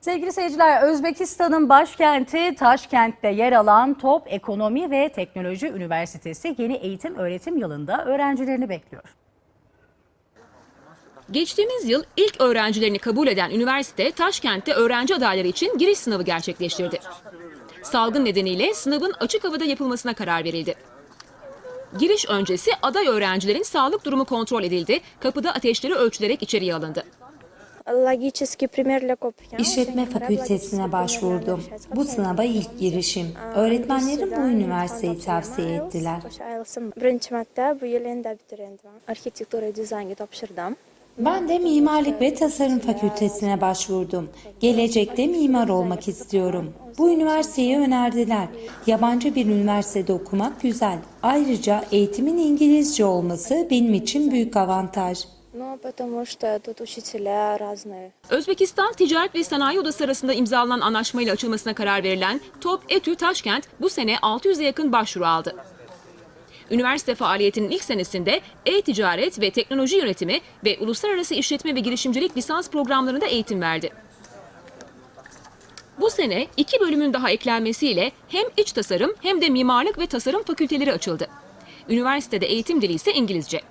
Sevgili seyirciler, Özbekistan'ın başkenti Taşkent'te yer alan Top Ekonomi ve Teknoloji Üniversitesi yeni eğitim öğretim yılında öğrencilerini bekliyor. Geçtiğimiz yıl ilk öğrencilerini kabul eden üniversite Taşkent'te öğrenci adayları için giriş sınavı gerçekleştirdi. Salgın nedeniyle sınavın açık havada yapılmasına karar verildi. Giriş öncesi aday öğrencilerin sağlık durumu kontrol edildi, kapıda ateşleri ölçülerek içeriye alındı. İşletme fakültesine başvurdum. Bu sınava ilk girişim. Öğretmenlerim bu üniversiteyi tavsiye ettiler. Ben de mimarlık ve tasarım fakültesine başvurdum. Gelecekte mimar olmak istiyorum. Bu üniversiteyi önerdiler. Yabancı bir üniversitede okumak güzel. Ayrıca eğitimin İngilizce olması benim için büyük avantaj. Ну, потому что тут учителя разные. Özbekistan Ticaret ve Sanayi Odası arasında imzalanan anlaşmayla açılmasına karar verilen Top Etü Taşkent bu sene 600'e yakın başvuru aldı. Üniversite faaliyetinin ilk senesinde e-ticaret ve teknoloji yönetimi ve uluslararası işletme ve girişimcilik lisans programlarında eğitim verdi. Bu sene iki bölümün daha eklenmesiyle hem iç tasarım hem de mimarlık ve tasarım fakülteleri açıldı. Üniversitede eğitim dili ise İngilizce.